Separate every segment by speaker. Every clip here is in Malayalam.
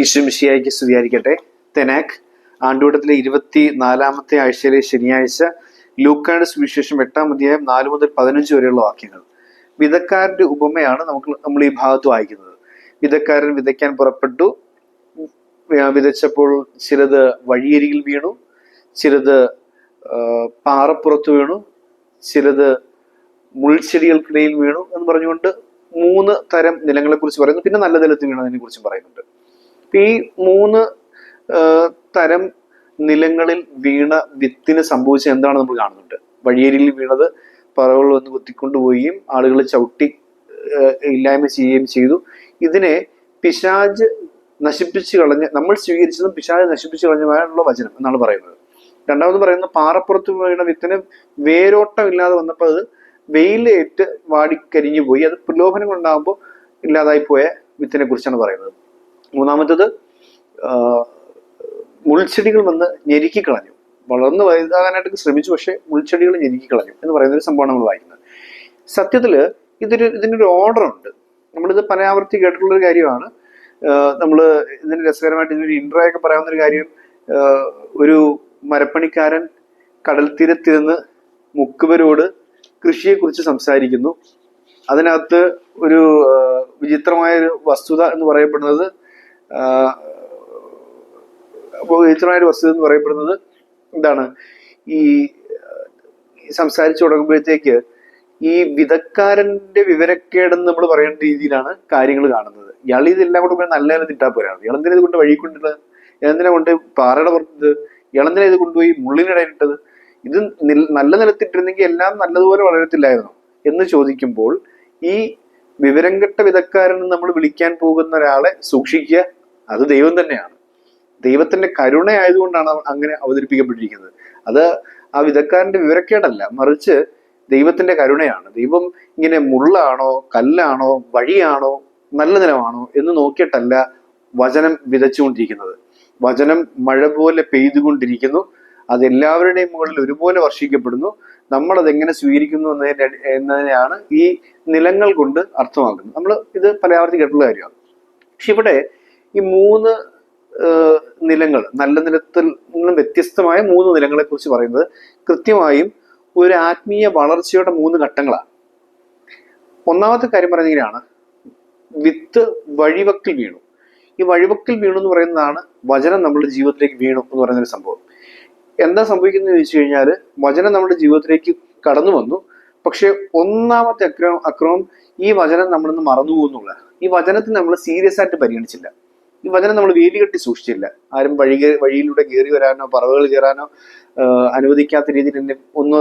Speaker 1: ഈശ്വമിഷിയായിക്ക് സ്തുതിയായിരിക്കട്ടെ. തെനാക് ആണ്ടുവട്ടത്തിലെ ഇരുപത്തി നാലാമത്തെ ആഴ്ചയിലെ ശനിയാഴ്ച ലൂക്കായുടെ സുവിശേഷം എട്ടാം അധ്യായം നാല് മുതൽ പതിനഞ്ച് വരെയുള്ള വാക്യങ്ങൾ. വിതക്കാരന്റെ ഉപമയാണ് നമുക്ക് നമ്മൾ ഈ ഭാഗത്ത് വായിക്കുന്നത്. വിതക്കാരൻ വിതയ്ക്കാൻ പുറപ്പെട്ടു. വിതച്ചപ്പോൾ ചിലത് വഴിയരികിൽ വീണു. ചിലത് പാറപ്പുറത്ത് വീണു. ചിലത് മുൾച്ചെടികൾക്കിടയിൽ വീണു എന്ന് പറഞ്ഞുകൊണ്ട് മൂന്ന് തരം നിലങ്ങളെ കുറിച്ച് പറയുന്നു. പിന്നെ നല്ല നിലത്ത് വീണതിനെ കുറിച്ചും പറയുന്നുണ്ട്. ഈ മൂന്ന് തരം നിലങ്ങളിൽ വീണ വിത്തിന് സംഭവിച്ച എന്താണ് നമ്മൾ കാണുന്നുണ്ട്. വഴിയരിയിൽ വീണത് പറവകൾ വന്ന് കുത്തിക്കൊണ്ടുപോവുകയും ആളുകൾ ചവിട്ടി ഇല്ലായ്മ ചെയ്യുകയും ചെയ്തു. ഇതിനെ പിശാജ് നശിപ്പിച്ചു കളഞ്ഞ് നമ്മൾ സ്വീകരിച്ചതും പിശാജ് നശിപ്പിച്ചു കളഞ്ഞുമായുള്ള വചനം എന്നാണ് പറയുന്നത്. രണ്ടാമത് പറയുന്നത് പാറപ്പുറത്ത് വീണ വിത്തിന് വേരോട്ടം ഇല്ലാതെ വന്നപ്പോൾ അത് വെയിലേറ്റ് വാടിക്കരിഞ്ഞു പോയി. അത് പ്രലോഭനം കൊണ്ടാകുമ്പോൾ ഇല്ലാതായി പോയ വിത്തിനെ കുറിച്ചാണ് പറയുന്നത്. മൂന്നാമത്തത് മുൾച്ചെടികൾ വന്ന് ഞെരുക്കി കളഞ്ഞു. വളർന്ന് വലുതാകാനായിട്ട് ശ്രമിച്ചു പക്ഷേ മുൾച്ചെടികൾ ഞെരുക്കി കളഞ്ഞു എന്ന് പറയുന്ന ഒരു സംഭവമാണ് നമ്മൾ വായിക്കുന്നത്. സത്യത്തിൽ ഇതൊരു ഇതിനൊരു ഓർഡർ ഉണ്ട്. നമ്മളിത് പരാവർത്തി കേട്ടിട്ടുള്ളൊരു കാര്യമാണ്. നമ്മൾ ഇതിന് രസകരമായിട്ട് ഇതിനൊരു ഇൻട്രോ ഒക്കെ പറയാവുന്ന ഒരു കാര്യം ഒരു മരപ്പണിക്കാരൻ കടൽ തീരത്തിരുന്ന് മുക്കുവരോട് കൃഷിയെക്കുറിച്ച് സംസാരിക്കുന്നു. അതിനകത്ത് ഒരു വിചിത്രമായ ഒരു വസ്തുത എന്ന് പറയപ്പെടുന്നത് വിചിത്രമായ ഒരു വസ്തുത എന്ന് പറയപ്പെടുന്നത് എന്താണ്? ഈ സംസാരിച്ചു തുടങ്ങുമ്പോഴത്തേക്ക് ഈ വിധക്കാരന്റെ വിവരക്കേടെന്ന് നമ്മൾ പറയേണ്ട രീതിയിലാണ് കാര്യങ്ങൾ കാണുന്നത്. ഇയാൾ ഇതെല്ലാം കൊണ്ട് നല്ല തിട്ടാ ഇട്ടാ പോരാണ് ഇയാൾ എന്തിനാ ഇത് കൊണ്ട് വഴി കൊണ്ടിട്ടത് ഇളന്തിനെ കൊണ്ട് പാറയുടെ പുറത്തത് ഇളന്തിനെ ഇത് കൊണ്ടുപോയി മുള്ളിനിടയിലിട്ടത് ഇത് നല്ല നിലത്തിട്ടിരുന്നെങ്കിൽ എല്ലാം നല്ലതുപോലെ വളരത്തില്ലായിരുന്നു? എന്ന് ചോദിക്കുമ്പോൾ ഈ വിവരം കെട്ട വിധക്കാരൻ നമ്മൾ വിളിക്കാൻ പോകുന്ന ഒരാളെ സൂക്ഷിക്കുക അത് ദൈവം തന്നെയാണ്. ദൈവത്തിന്റെ കരുണയായതുകൊണ്ടാണ് അങ്ങനെ അവതരിപ്പിക്കപ്പെട്ടിരിക്കുന്നത്. അത് ആ വിധക്കാരന്റെ വിവരക്കേടല്ല. മറിച്ച് ദൈവത്തിന്റെ കരുണയാണ്. ദൈവം ഇങ്ങനെ മുള്ളാണോ കല്ലാണോ വഴിയാണോ നല്ല നിലമാണോ എന്ന് നോക്കിയിട്ടല്ല വചനം വിതച്ചുകൊണ്ടിരിക്കുന്നത്. വചനം മഴ പോലെ പെയ്തുകൊണ്ടിരിക്കുന്നു. അത് എല്ലാവരുടെയും മുകളിൽ ഒരുപോലെ വർഷിക്കപ്പെടുന്നു. നമ്മൾ അതെങ്ങനെ സ്വീകരിക്കുന്നു എന്നതിന്റെ എന്നതിനെയാണ് ഈ നിലങ്ങൾ കൊണ്ട് അർത്ഥമാക്കുന്നത്. നമ്മൾ ഇത് പലയാവർത്തി കേട്ടുള്ള കാര്യമാണ്. പക്ഷെ ഇവിടെ ഈ മൂന്ന് നിലങ്ങൾ നല്ല നിലത്തിൽ നിന്നും വ്യത്യസ്തമായ മൂന്ന് നിലങ്ങളെ കുറിച്ച് പറയുന്നത് കൃത്യമായും ഒരു ആത്മീയ വളർച്ചയുടെ മൂന്ന് ഘട്ടങ്ങളാണ്. ഒന്നാമത്തെ കാര്യം പറഞ്ഞിങ്ങനെയാണ് വിത്ത് വഴിവക്കിൽ വീണു. ഈ വഴിവക്കിൽ വീണു എന്ന് പറയുന്നതാണ് വചനം നമ്മുടെ ജീവിതത്തിലേക്ക് വീണു എന്ന് പറയുന്ന ഒരു സംഭവം. എന്താ സംഭവിക്കുന്നത് ചോദിച്ചു കഴിഞ്ഞാൽ വചനം നമ്മുടെ ജീവിതത്തിലേക്ക് കടന്നു വന്നു. പക്ഷെ ഒന്നാമത്തെ അക്രമം അക്രമം ഈ വചനം നമ്മളിന്ന് മറന്നു പോകുന്നുള്ള ഈ വചനത്തിന് നമ്മൾ സീരിയസ് ആയിട്ട് പരിഗണിച്ചില്ല. ഈ വചനം നമ്മൾ വേലി കെട്ടി സൂക്ഷിച്ചില്ല. ആരും വഴി വഴിയിലൂടെ കയറി വരാനോ പറവുകൾ കയറാനോ അനുവദിക്കാത്ത രീതിയിൽ എന്നെ ഒന്ന്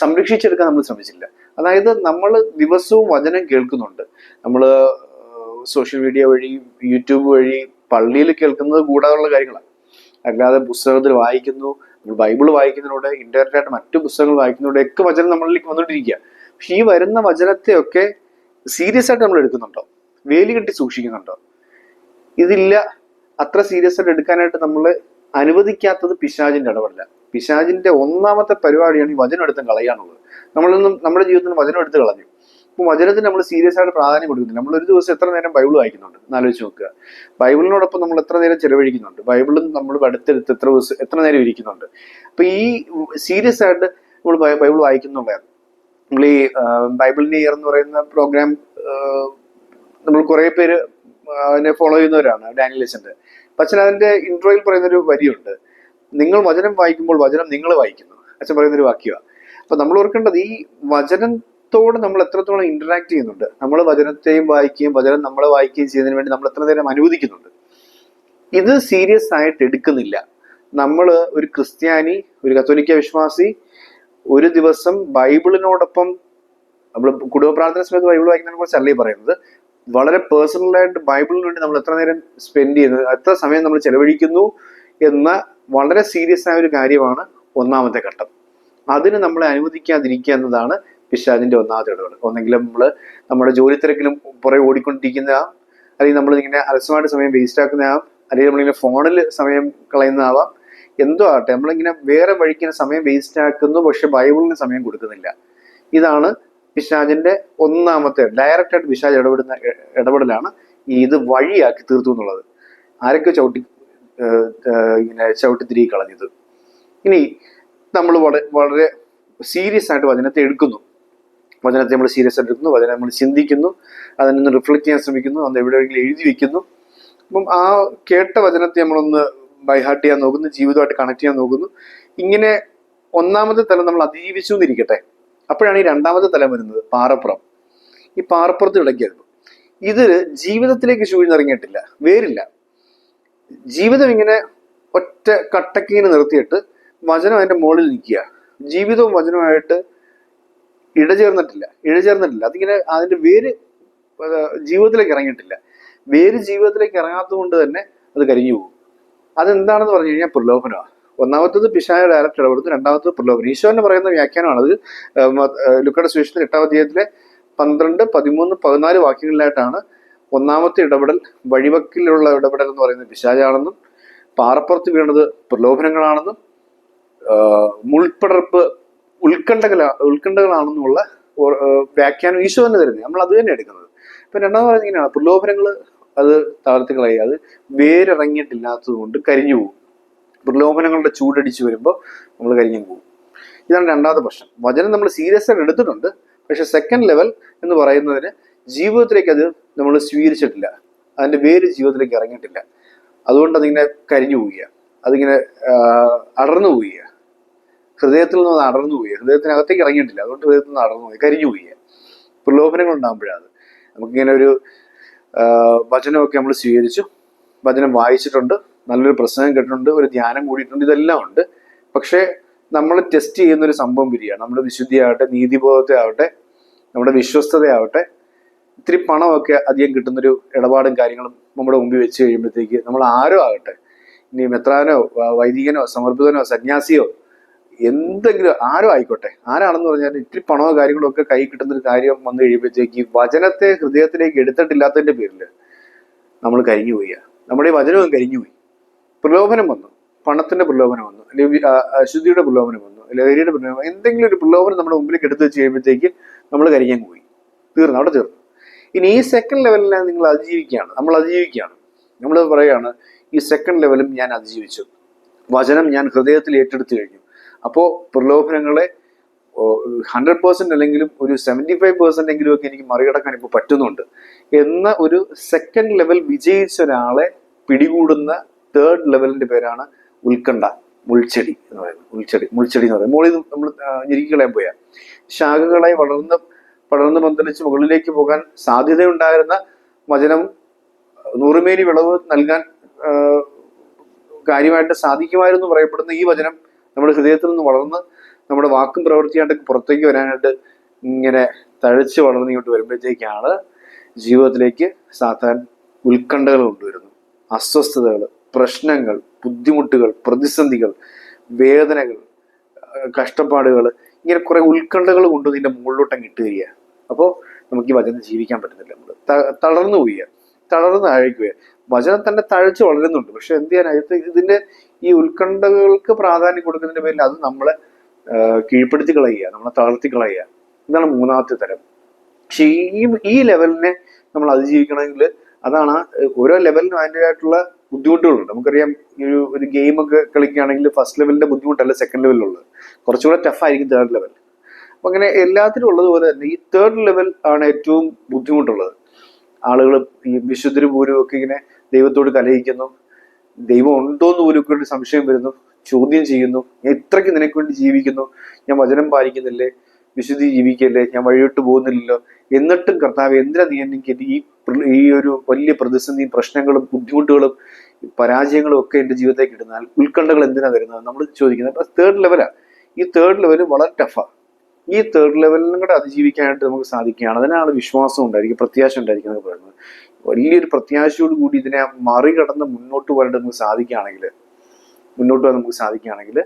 Speaker 1: സംരക്ഷിച്ചെടുക്കാൻ നമ്മൾ ശ്രമിച്ചില്ല. അതായത് നമ്മൾ ദിവസവും വചനം കേൾക്കുന്നുണ്ട്. നമ്മൾ സോഷ്യൽ മീഡിയ വഴി യൂട്യൂബ് വഴി പള്ളിയിൽ കേൾക്കുന്നത് കൂടാതെയുള്ള കാര്യങ്ങളാണ്. അല്ലാതെ പുസ്തകത്തിൽ വായിക്കുന്നു ബൈബിൾ വായിക്കുന്നതിലൂടെ ഇൻഡയറക്റ്റ് ആയിട്ട് മറ്റു പുസ്തകങ്ങൾ വായിക്കുന്നതിലൂടെ ഒക്കെ വചനം നമ്മളിലേക്ക് വന്നുകൊണ്ടിരിക്കുക. പക്ഷെ ഈ വരുന്ന വചനത്തെയൊക്കെ സീരിയസ് ആയിട്ട് നമ്മൾ എടുക്കുന്നുണ്ടോ? വേലി കെട്ടി സൂക്ഷിക്കുന്നുണ്ടോ? ഇതില്ല. അത്ര സീരിയസ് ആയിട്ട് എടുക്കാനായിട്ട് നമ്മൾ അനുവദിക്കാത്തത് പിശാജിന്റെ ഇടപെടല. പിശാജിന്റെ ഒന്നാമത്തെ പരിപാടിയാണ് ഈ വചനം എടുത്ത് കളയാനുള്ളത്. നമ്മളൊന്നും നമ്മുടെ ജീവിതത്തിൽ വചനം എടുത്ത് കളഞ്ഞു. ഇപ്പൊ വചനത്തിന് നമ്മൾ സീരിയസ് ആയിട്ട് പ്രാധാന്യം കൊടുക്കുന്നില്ല. നമ്മൾ ഒരു ദിവസം എത്ര നേരം ബൈബിൾ വായിക്കുന്നുണ്ട്? എന്നാലോചിച്ച് നോക്കുക. ബൈബിളിനോടൊപ്പം നമ്മൾ എത്ര നേരം ചെലവഴിക്കുന്നുണ്ട്? ബൈബിളും നമ്മൾ അടുത്തെടുത്ത് എത്ര ദിവസം എത്ര നേരം ഇരിക്കുന്നുണ്ട്? അപ്പൊ ഈ സീരിയസ് ആയിട്ട് നമ്മൾ ബൈബിൾ വായിക്കുന്നുള്ള നമ്മൾ ഈ ബൈബിളിന്റെ ഇയർ എന്ന് പറയുന്ന പ്രോഗ്രാം നമ്മൾ കുറെ പേര് അതിനെ ഫോളോ ചെയ്യുന്നവരാണ് ഡാനിയലിസിന്റെ പക്ഷേ അതിന്റെ ഇൻട്രോയിൽ പറയുന്നൊരു വരിയുണ്ട്. നിങ്ങൾ വചനം വായിക്കുമ്പോൾ വചനം നിങ്ങൾ വായിക്കുന്നു. അച്ഛൻ പറയുന്നൊരു വാക്യമാണ് അപ്പൊ നമ്മൾ ഓർക്കേണ്ടത് ഈ വചനത്തോട് നമ്മൾ എത്രത്തോളം ഇന്ററാക്ട് ചെയ്യുന്നുണ്ട്. നമ്മൾ വചനത്തെയും വായിക്കുകയും വചനം നമ്മളെ വായിക്കുകയും ചെയ്യുന്നതിന് വേണ്ടി നമ്മൾ എത്ര നേരം അനുവദിക്കുന്നുണ്ട്. ഇത് സീരിയസ് ആയിട്ട് എടുക്കുന്നില്ല. നമ്മൾ ഒരു ക്രിസ്ത്യാനി ഒരു കത്തോലിക്ക വിശ്വാസി ഒരു ദിവസം ബൈബിളിനോടൊപ്പം നമ്മൾ കുടുംബ പ്രാർത്ഥന സമയത്ത് ബൈബിൾ വായിക്കുന്നതിനെ കുറിച്ചല്ലേ പറയുന്നത്? വളരെ പേഴ്സണലായിട്ട് ബൈബിളിന് വേണ്ടി നമ്മൾ എത്ര നേരം സ്പെൻഡ് ചെയ്യുന്നത് എത്ര സമയം നമ്മൾ ചെലവഴിക്കുന്നു എന്ന വളരെ സീരിയസ് ആയ ഒരു കാര്യമാണ് ഒന്നാമത്തെ ഘട്ടം. അതിന് നമ്മളെ അനുവദിക്കാതിരിക്കുക എന്നതാണ് പിശാദിന്റെ ഒന്നാമത്തെ ഇടപെടൽ. ഒന്നെങ്കിലും നമ്മൾ നമ്മുടെ ജോലി തിരക്കിലും പുറകെ ഓടിക്കൊണ്ടിരിക്കുന്ന അല്ലെങ്കിൽ നമ്മൾ ഇങ്ങനെ അലസമായിട്ട് സമയം വേസ്റ്റ് ആക്കുന്ന ആവാം അല്ലെങ്കിൽ നമ്മളിങ്ങനെ ഫോണിൽ സമയം കളയുന്നതാവാം. എന്തോ ആകട്ടെ നമ്മളിങ്ങനെ വേറെ വഴിക്കുന്ന സമയം വേസ്റ്റ് ആക്കുന്നു പക്ഷെ ബൈബിളിന് സമയം കൊടുക്കുന്നില്ല. ഇതാണ് പിശാചിന്റെ ഒന്നാമത്തെ ഡയറക്റ്റ് ആയിട്ട് പിശാജ് ഇടപെടുന്ന ഇടപെടലാണ് ഈ ഇത് വഴിയാക്കി തീർത്തു എന്നുള്ളത്. ആരൊക്കെ ചവിട്ടി ഇങ്ങനെ ചവിട്ടി തിരികെ കളഞ്ഞത് ഇനി നമ്മൾ വളരെ വളരെ സീരിയസ് ആയിട്ട് വചനത്തെ എടുക്കുന്നു. വചനത്തെ നമ്മൾ സീരിയസ് ആയിട്ട് എടുക്കുന്നു വചനം നമ്മൾ ചിന്തിക്കുന്നു അതിൽ നിന്ന് റിഫ്ലക്ട് ചെയ്യാൻ ശ്രമിക്കുന്നു അത് എവിടെയെങ്കിലും എഴുതി വെക്കുന്നു. അപ്പം ആ കേട്ട വചനത്തെ നമ്മളൊന്ന് ബൈഹാർട്ട് ചെയ്യാൻ നോക്കുന്നു ജീവിതമായിട്ട് കണക്ട് ചെയ്യാൻ നോക്കുന്നു. ഇങ്ങനെ ഒന്നാമത്തെ തലം നമ്മൾ അതിജീവിച്ചു എന്നിരിക്കട്ടെ അപ്പോഴാണ് ഈ രണ്ടാമത്തെ തലം വരുന്നത് പാറപ്പുറം. ഈ പാറപ്പുറത്ത് കിടക്കായിരുന്നു ഇത് ജീവിതത്തിലേക്ക് ചൂഴ്ന്നിറങ്ങിയിട്ടില്ല വേരില്ല. ജീവിതം ഇങ്ങനെ ഒറ്റ കട്ടക്കിങ്ങനെ നിർത്തിയിട്ട് വചനം അതിന്റെ മുകളിൽ നിൽക്കുക. ജീവിതവും വചനവുമായിട്ട് ഇടചേർന്നിട്ടില്ല ഇഴചേർന്നിട്ടില്ല. അതിങ്ങനെ അതിന്റെ വേര് ജീവിതത്തിലേക്ക് ഇറങ്ങിയിട്ടില്ല. വേര് ജീവിതത്തിലേക്ക് ഇറങ്ങാത്തത് കൊണ്ട് തന്നെ അത് കരിഞ്ഞു പോകും. അതെന്താണെന്ന് പറഞ്ഞു കഴിഞ്ഞാൽ പ്രലോഭനമാണ്. ഒന്നാമത്തത് പിശായ ഡയറക്റ്റ് ഇടപെടുന്നു രണ്ടാമത്തത് പ്രലോഭനം. ഈശോനെ പറയുന്ന വ്യാഖ്യാനമാണ് അത് ലുക്കയുടെ സുവിശേഷത്തിൽ എട്ടാം അധ്യായത്തിലെ പന്ത്രണ്ട് പതിമൂന്ന് പതിനാല് വാക്യങ്ങളിലായിട്ടാണ് ഒന്നാമത്തെ ഇടപെടൽ വഴിവക്കിലുള്ള ഇടപെടൽ എന്ന് പറയുന്നത് പിശാചാണെന്നും പാറപ്പുറത്ത് വീണത് പ്രലോഭനങ്ങളാണെന്നും മുൾപ്പടർപ്പ് ഉത്കണ്ഠകള ഉത്കണ്ഠകളാണെന്നുള്ള വ്യാഖ്യാനം ഈശോ തന്നെ തരുന്നത്. നമ്മൾ അത് തന്നെ എടുക്കുന്നത്. ഇപ്പൊ രണ്ടാമത് പറയുന്നത് ഇങ്ങനെയാണ്. പ്രലോഭനങ്ങൾ അത് താഴ്ത്തുകളായി അത് വേരിറങ്ങിയിട്ടില്ലാത്തത് കൊണ്ട് കരിഞ്ഞു പോകും. പ്രലോഭനങ്ങളുടെ ചൂടടിച്ച് വരുമ്പോൾ നമ്മൾ കരിഞ്ഞു പോകും. ഇതാണ് രണ്ടാമത്തെ പ്രശ്നം. വചനം നമ്മൾ സീരിയസ് ആയിട്ട് എടുത്തിട്ടുണ്ട്. പക്ഷെ സെക്കൻഡ് ലെവൽ എന്ന് പറയുന്നതിന് ജീവിതത്തിലേക്ക് അത് നമ്മൾ സ്വീകരിച്ചിട്ടില്ല. അതിന്റെ വേര് ജീവിതത്തിലേക്ക് ഇറങ്ങിയിട്ടില്ല. അതുകൊണ്ട് അതിങ്ങനെ കരിഞ്ഞു പോവുക അതിങ്ങനെ അടർന്നു പോവുക ഹൃദയത്തിൽ നിന്ന് അത് അടർന്നു പോയി ഹൃദയത്തിനകത്തേക്ക് ഇറങ്ങിയിട്ടില്ല. അതുകൊണ്ട് ഹൃദയത്തിൽ നിന്ന് അടർന്നു പോയി കരിഞ്ഞു പോയി പ്രലോഭനങ്ങൾ ഉണ്ടാകുമ്പോഴാണ് നമുക്കിങ്ങനെ ഒരു വചനമൊക്കെ നമ്മൾ സ്വീകരിച്ചു. വചനം വായിച്ചിട്ടുണ്ട്. നല്ലൊരു പ്രസംഗം കേട്ടിട്ടുണ്ട് ഒരു ധ്യാനം കൂടിയിട്ടുണ്ട് ഇതെല്ലാം ഉണ്ട്. പക്ഷേ നമ്മൾ ടെസ്റ്റ് ചെയ്യുന്ന ഒരു സംഭവം വരികയാണ് നമ്മുടെ വിശുദ്ധിയാവട്ടെ നീതിബോധത്തെ ആവട്ടെ നമ്മുടെ വിശ്വസ്തതയാവട്ടെ ഇത്തിരി പണമൊക്കെ അധികം കിട്ടുന്നൊരു ഇടപാടും കാര്യങ്ങളും നമ്മുടെ മുമ്പിൽ വെച്ച് കഴിയുമ്പോഴത്തേക്ക് നമ്മൾ ആരോ ആകട്ടെ ഇനി മെത്രാനോ വൈദികനോ സമർപ്പിതനോ സന്യാസിയോ എന്തെങ്കിലും ആരോ ആയിക്കോട്ടെ ആരാണെന്ന് പറഞ്ഞാൽ ഇത്തിരി പണമോ കാര്യങ്ങളോ ഒക്കെ കൈ കിട്ടുന്ന ഒരു കാര്യം വന്നു കഴിയുമ്പോഴത്തേക്ക് വചനത്തെ ഹൃദയത്തിലേക്ക് എടുത്തിട്ടില്ലാത്തതിന്റെ പേരിൽ നമ്മൾ കരിഞ്ഞു പോയി നമ്മുടെ ഈ വചനവും കരിഞ്ഞു പോയി പ്രലോഭനം വന്നു. പണത്തിന്റെ പ്രലോഭനം വന്നു. അല്ലെങ്കിൽ അശുദ്ധിയുടെ പ്രലോഭനം വന്നു. ലഹരിയുടെ പ്രലോഭനം എന്തെങ്കിലും ഒരു പ്രലോഭനം നമ്മുടെ മുമ്പിലേക്ക് എടുത്തു വെച്ച് കഴിയുമ്പോഴത്തേക്ക് നമ്മൾ കരിക്കാൻ പോയി. തീർന്നു. അവിടെ തീർന്നു. ഇനി ഈ സെക്കൻഡ് ലെവലിനെ നിങ്ങൾ അതിജീവിക്കുകയാണ്. നമ്മൾ അതിജീവിക്കുകയാണ്. നമ്മൾ പറയുകയാണ് ഈ സെക്കൻഡ് ലെവലും ഞാൻ അതിജീവിച്ചു. വചനം ഞാൻ ഹൃദയത്തിൽ ഏറ്റെടുത്തു കഴിഞ്ഞു. അപ്പോൾ പ്രലോഭനങ്ങളെ ഹൺഡ്രഡ് പേഴ്സെന്റ് അല്ലെങ്കിലും ഒരു സെവന്റി ഫൈവ് പെർസെന്റ് എങ്കിലും ഒക്കെ എനിക്ക് മറികടക്കാൻ ഇപ്പോൾ പറ്റുന്നുണ്ട്. എന്ന ഒരു സെക്കൻഡ് ലെവൽ വിജയിച്ച ഒരാളെ പിടികൂടുന്ന തേർഡ് ലെവലിന്റെ പേരാണ് ഉൽക്കണ്ഠ മുൾച്ചെടി എന്ന് പറയുന്നത്. ഉൾച്ചെടി മുൾച്ചെടി എന്ന് പറയുന്നത്. മുകളിൽ നമ്മൾ ഞെരുക്കിക്കളയാൻ പോയാൽ ശാഖകളായി വളർന്ന് പടർന്ന് പന്തലിച്ച് മുകളിലേക്ക് പോകാൻ സാധ്യതയുണ്ടായിരുന്ന വചനം നൂറുമേനി വിളവ് നൽകാൻ കാര്യമായിട്ട് സാധിക്കുമായിരുന്നു പറയപ്പെടുന്ന ഈ വചനം നമ്മുടെ ഹൃദയത്തിൽ നിന്ന് വളർന്ന് നമ്മുടെ വാക്കും പ്രവൃത്തിയായിട്ട് പുറത്തേക്ക് വരാനായിട്ട് ഇങ്ങനെ തഴച്ച് വളർന്ന് ഇങ്ങോട്ട് വരുമ്പോഴത്തേക്കാണ് ജീവിതത്തിലേക്ക് സാധാരണ ഉത്കണ്ഠകൾ കൊണ്ടുവരുന്നു അസ്വസ്ഥതകൾ പ്രശ്നങ്ങൾ ബുദ്ധിമുട്ടുകൾ പ്രതിസന്ധികൾ വേദനകൾ കഷ്ടപ്പാടുകൾ ഇങ്ങനെ കുറെ ഉത്കണ്ഠകൾ കൊണ്ട് നിന്റെ മുകളിലോട്ടം തരിക. അപ്പോൾ നമുക്ക് ഈ വചനം ജീവിക്കാൻ പറ്റുന്നില്ല നമ്മൾ തളർന്നു പോവുക. തളർന്ന് അഴയ്ക്കുക വചനം തന്നെ തഴച്ച് വളരുന്നുണ്ട്. പക്ഷെ എന്ത് ചെയ്യാൻ ഇത് ഇതിന്റെ ഈ ഉത്കണ്ഠകൾക്ക് പ്രാധാന്യം കൊടുക്കുന്നതിന്റെ പേരിൽ അത് നമ്മളെ കീഴ്പ്പെടുത്തി കളയുക നമ്മളെ തളർത്തി കളയുക. ഇതാണ് മൂന്നാമത്തെ തരം. പക്ഷെ ഈ ഈ ലെവലിനെ നമ്മൾ അതിജീവിക്കണമെങ്കിൽ അതാണ് ഓരോ ലെവലിനും അതിന്റെതായിട്ടുള്ള ബുദ്ധിമുട്ടുകളുണ്ട്. നമുക്കറിയാം ഈ ഒരു ഒരു ഗെയിമൊക്കെ കളിക്കുകയാണെങ്കിൽ ഫസ്റ്റ് ലെവലിന്റെ ബുദ്ധിമുട്ടല്ല സെക്കൻഡ് ലെവലിലുള്ളത് കുറച്ചുകൂടെ ടഫായിരിക്കും തേർഡ് ലെവൽ അപ്പൊ അങ്ങനെ എല്ലാത്തിനും ഉള്ളതുപോലെ തന്നെ ഈ തേർഡ് ലെവൽ ആണ് ഏറ്റവും ബുദ്ധിമുട്ടുള്ളത്. ആളുകൾ ഈ വിശുദ്ധര് പോലും ഒക്കെ ഇങ്ങനെ ദൈവത്തോട് കലഹിക്കുന്നു. ദൈവം ഉണ്ടോ എന്ന് പോലും ഒരു സംശയം വരുന്നു. ചോദ്യം ചെയ്യുന്നു. ഞാൻ ഇത്രയ്ക്ക് നിനക്ക് വേണ്ടി ജീവിക്കുന്നു. ഞാൻ വചനം പാലിക്കുന്നില്ലേ? വിശുദ്ധി ജീവിക്കല്ലേ? ഞാൻ വഴിവിട്ട് പോകുന്നില്ലല്ലോ. എന്നിട്ടും കർത്താവ് എന്തിനാ നീ എനിക്ക് ഈ ഈ ഒരു വലിയ പ്രതിസന്ധിയും പ്രശ്നങ്ങളും ബുദ്ധിമുട്ടുകളും പരാജയങ്ങളും ഒക്കെ എന്റെ ജീവിതത്തിലേക്ക് ഇടുന്നാൽ ഉത്കണ്ഠകൾ എന്തിനാ വരുന്നത് നമ്മൾ ചോദിക്കുന്നത് അപ്പൊ തേർഡ് ലെവലാ ഈ തേർഡ് ലെവൽ വളരെ ടഫാ ഈ തേർഡ് ലെവലിനും കൂടെ അതിജീവിക്കാനായിട്ട് നമുക്ക് സാധിക്കുകയാണ്. അതിനാണ് വിശ്വാസം ഉണ്ടായിരിക്കും പ്രത്യാശ ഉണ്ടായിരിക്കും എന്നൊക്കെ പറയുന്നത്. വലിയൊരു പ്രത്യാശയോട് കൂടി ഇതിനെ മറികടന്ന് മുന്നോട്ട് പോകാനായിട്ട് നമുക്ക് സാധിക്കുകയാണെങ്കിൽ മുന്നോട്ട് പോകാൻ നമുക്ക് സാധിക്കുകയാണെങ്കിൽ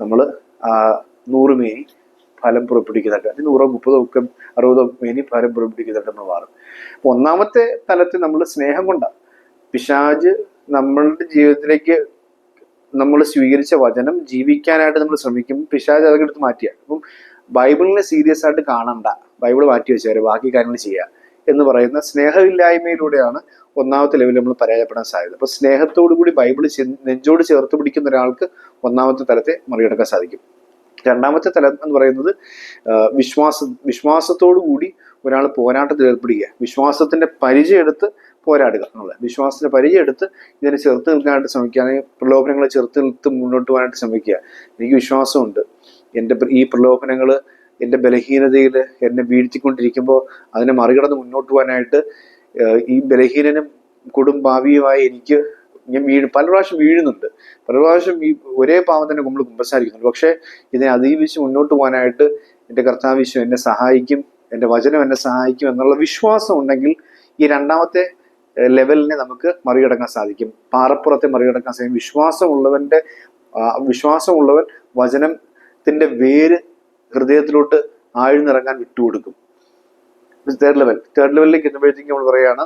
Speaker 1: നമ്മൾ നൂറ് മേനി ഫലം പുറപ്പെടുവിക്കുന്നുണ്ട് അതിന് നൂറോ മുപ്പതോ ഒക്കെ അറുപതോ ഇനി ഫലം പുറപ്പെടുവിക്കുന്നുണ്ട് നമ്മൾ മാറും. അപ്പൊ ഒന്നാമത്തെ തലത്തിൽ നമ്മൾ സ്നേഹം കൊണ്ടാണ് പിശാജ് നമ്മളുടെ ജീവിതത്തിലേക്ക് നമ്മൾ സ്വീകരിച്ച വചനം ജീവിക്കാനായിട്ട് നമ്മൾ ശ്രമിക്കും. പിശാജ് അതൊക്കെ എടുത്ത് മാറ്റിയ. അപ്പം ബൈബിളിനെ സീരിയസ് ആയിട്ട് കാണണ്ട. ബൈബിൾ മാറ്റി വെച്ചവരെ ബാക്കി കാര്യങ്ങൾ ചെയ്യുക എന്ന് പറയുന്ന സ്നേഹമില്ലായ്മയിലൂടെയാണ് ഒന്നാമത്തെ ലെവലിൽ നമ്മൾ പരാജയപ്പെടാൻ സാധ്യത. അപ്പൊ സ്നേഹത്തോടു കൂടി ബൈബിൾ നെഞ്ചോട് ചേർത്ത് പിടിക്കുന്ന ഒരാൾക്ക് ഒന്നാമത്തെ തലത്തെ മറികടക്കാൻ സാധിക്കും. രണ്ടാമത്തെ തലം എന്ന് പറയുന്നത് വിശ്വാസ വിശ്വാസത്തോടു കൂടി ഒരാൾ പോരാട്ടത്തിൽ ഏർപ്പെടുക വിശ്വാസത്തിന്റെ പരിചയം എടുത്ത് പോരാടുക എന്നുള്ളത്. വിശ്വാസത്തിന്റെ പരിചയം എടുത്ത് ഇതിനെ ചെറുത്ത് നിൽക്കാനായിട്ട് ശ്രമിക്കുക അല്ലെങ്കിൽ പ്രലോഭനങ്ങളെ ചെറുത്ത് നിർത്ത് മുന്നോട്ട് പോകാനായിട്ട് ശ്രമിക്കുക. എനിക്ക് വിശ്വാസമുണ്ട്. എന്റെ ഈ പ്രലോഭനങ്ങൾ എന്റെ ബലഹീനതയിൽ എന്നെ വീഴ്ത്തിക്കൊണ്ടിരിക്കുമ്പോൾ അതിനെ മറികടന്ന് മുന്നോട്ട് പോകാനായിട്ട് ഈ ബലഹീനനും കൊടും ഭാവിയുമായി എനിക്ക് ഞാൻ വീഴും പല പ്രാവശ്യം വീഴുന്നുണ്ട്. പല പ്രാവശ്യം ഈ ഒരേ പാവം തന്നെ നമ്മൾ കുമ്പസാരിക്കുന്നുണ്ട്. പക്ഷേ ഇതിനെ അതിജീവിച്ച് മുന്നോട്ട് പോകാനായിട്ട് എന്റെ കർത്താവിശ്വം എന്നെ സഹായിക്കും എന്റെ വചനം എന്നെ സഹായിക്കും എന്നുള്ള വിശ്വാസം ഉണ്ടെങ്കിൽ ഈ രണ്ടാമത്തെ ലെവലിനെ നമുക്ക് മറികടക്കാൻ സാധിക്കും. പാറപ്പുറത്തെ മറികടക്കാൻ സാധിക്കും. വിശ്വാസമുള്ളവന്റെ വിശ്വാസമുള്ളവൻ വചനത്തിന്റെ വേര് ഹൃദയത്തിലോട്ട് ആഴ്ന്നിറങ്ങാൻ വിട്ടുകൊടുക്കും. തേർഡ് ലെവൽ തേർഡ് ലെവലിലേക്ക് എത്തുമ്പോഴത്തേക്കും നമ്മൾ പറയുകയാണ്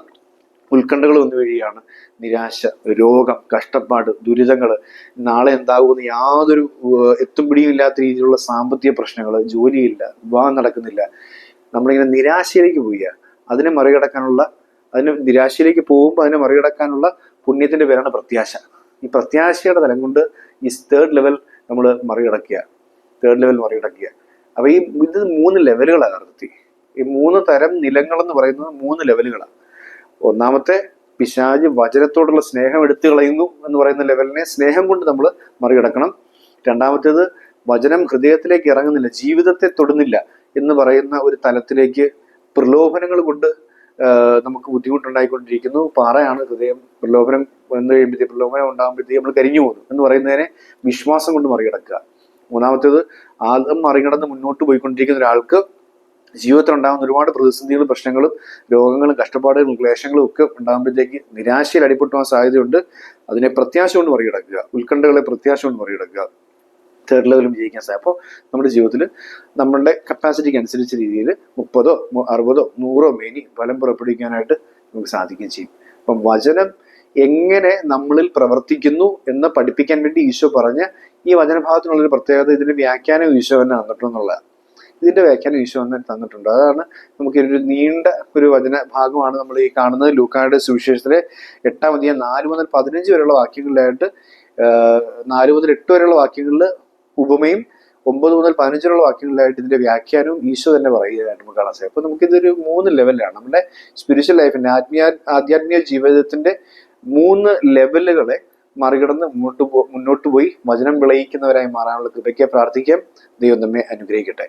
Speaker 1: ഉത്കണ്ഠകൾ വന്നു വഴിയാണ് നിരാശ രോഗം കഷ്ടപ്പാട് ദുരിതങ്ങൾ നാളെ എന്താകുമെന്ന് യാതൊരു എത്തും പിടിയും ഇല്ലാത്ത രീതിയിലുള്ള സാമ്പത്തിക പ്രശ്നങ്ങൾ ജോലിയില്ല വിവാഹം നടക്കുന്നില്ല. നമ്മളിങ്ങനെ നിരാശയിലേക്ക് പോവുക അതിനെ മറികടക്കാനുള്ള അതിന് നിരാശയിലേക്ക് പോകുമ്പോൾ അതിനെ മറികടക്കാനുള്ള പുണ്യത്തിന്റെ പേരാണ് പ്രത്യാശ. ഈ പ്രത്യാശയുടെ തലം കൊണ്ട് ഈ തേർഡ് ലെവൽ നമ്മൾ മറികടക്കുക തേർഡ് ലെവൽ മറികടക്കുക അപ്പൊ ഈ ഇത് മൂന്ന് ലെവലുകളാണ് യഥാർത്ഥത്തിൽ ഈ മൂന്ന് തരം നിലങ്ങളെന്ന് പറയുന്നത് മൂന്ന് ലെവലുകളാണ് ഒന്നാമത്തെ പിശാജ് വചനത്തോടുള്ള സ്നേഹം എടുത്തു കളയുന്നു എന്ന് പറയുന്ന ലെവലിനെ സ്നേഹം കൊണ്ട് നമ്മൾ മറികടക്കണം. രണ്ടാമത്തേത് വചനം ഹൃദയത്തിലേക്ക് ഇറങ്ങുന്നില്ല ജീവിതത്തെ തൊടുന്നില്ല എന്ന് പറയുന്ന ഒരു തലത്തിലേക്ക് പ്രലോഭനങ്ങൾ കൊണ്ട് നമുക്ക് ബുദ്ധിമുട്ടുണ്ടായിക്കൊണ്ടിരിക്കുന്നു. പാറയാണ് ഹൃദയം പ്രലോഭനം വന്നു കഴിയുമ്പോഴത്തേക്ക് പ്രലോഭനം ഉണ്ടാകുമ്പോഴത്തേക്ക് നമ്മൾ കരിഞ്ഞു പോകുന്നു എന്ന് പറയുന്നതിനെ വിശ്വാസം കൊണ്ട് മറികടക്കുക. മൂന്നാമത്തേത് ആദ്യം മറികടന്ന് മുന്നോട്ട് പോയിക്കൊണ്ടിരിക്കുന്ന ഒരാൾക്ക് ജീവിതത്തിൽ ഉണ്ടാകുന്ന ഒരുപാട് പ്രതിസന്ധികളും പ്രശ്നങ്ങളും രോഗങ്ങളും കഷ്ടപ്പാടുകളും ക്ലേശങ്ങളും ഒക്കെ ഉണ്ടാകുമ്പോഴത്തേക്ക് നിരാശയിൽ അടിപ്പെട്ടു പോകാൻ സാധ്യതയുണ്ട്. അതിനെ പ്രത്യാശ കൊണ്ട് മറികടക്കുക. ഉത്കണ്ഠകളെ പ്രത്യാശ കൊണ്ട് മറികടക്കുക. തേർഡ് ലെവലും വിജയിക്കാൻ സാധിക്കും അപ്പോൾ നമ്മുടെ ജീവിതത്തിൽ നമ്മളുടെ കപ്പാസിറ്റിക്ക് അനുസരിച്ച രീതിയിൽ മുപ്പതോ അറുപതോ നൂറോ മേനി ഫലം പുറപ്പെടുവിക്കാനായിട്ട് നമുക്ക് സാധിക്കുകയും ചെയ്യും. അപ്പം വചനം എങ്ങനെ നമ്മളിൽ പ്രവർത്തിക്കുന്നു എന്ന് പഠിപ്പിക്കാൻ വേണ്ടി ഈശോ പറഞ്ഞ ഈ വചനഭാഗത്തിനുള്ളൊരു പ്രത്യേകത ഇതിന്റെ വ്യാഖ്യാനം ഈശോ തന്നെ തന്നിട്ടുള്ളതാണ് ഇതിന്റെ വ്യാഖ്യാനം ഈശോ തന്നെ തന്നിട്ടുണ്ട്. അതാണ് നമുക്ക് ഒരു നീണ്ട ഒരു വചന ഭാഗമാണ് നമ്മൾ ഈ കാണുന്നത്. ലൂക്കായുടെ സുവിശേഷത്തിലെ എട്ടാം അധികം നാല് മുതൽ പതിനഞ്ച് വരെയുള്ള വാക്യങ്ങളിലായിട്ട് നാല് മുതൽ എട്ട് വരെയുള്ള വാക്യങ്ങളിൽ ഉപമയും ഒമ്പത് മുതൽ പതിനഞ്ച് വരെയുള്ള വാക്യങ്ങളിലായിട്ട് ഇതിന്റെ വ്യാഖ്യാനവും ഈശോ തന്നെ പറയുകയായിട്ട് നമുക്ക് കാണാൻ സാധിക്കും. അപ്പൊ നമുക്കിതൊരു മൂന്ന് ലെവലിലാണ്. നമ്മുടെ സ്പിരിച്വൽ ലൈഫിന്റെ ആത്മീയ ആധ്യാത്മിക ജീവിതത്തിന്റെ മൂന്ന് ലെവലുകളെ മറികടന്ന് മുന്നോട്ട് മുന്നോട്ട് പോയി വചനം വിളയിക്കുന്നവരായി മാറാനുള്ള കൃപയ്ക്ക് പ്രാർത്ഥിക്കാം. ദൈവം നമ്മെ അനുഗ്രഹിക്കട്ടെ.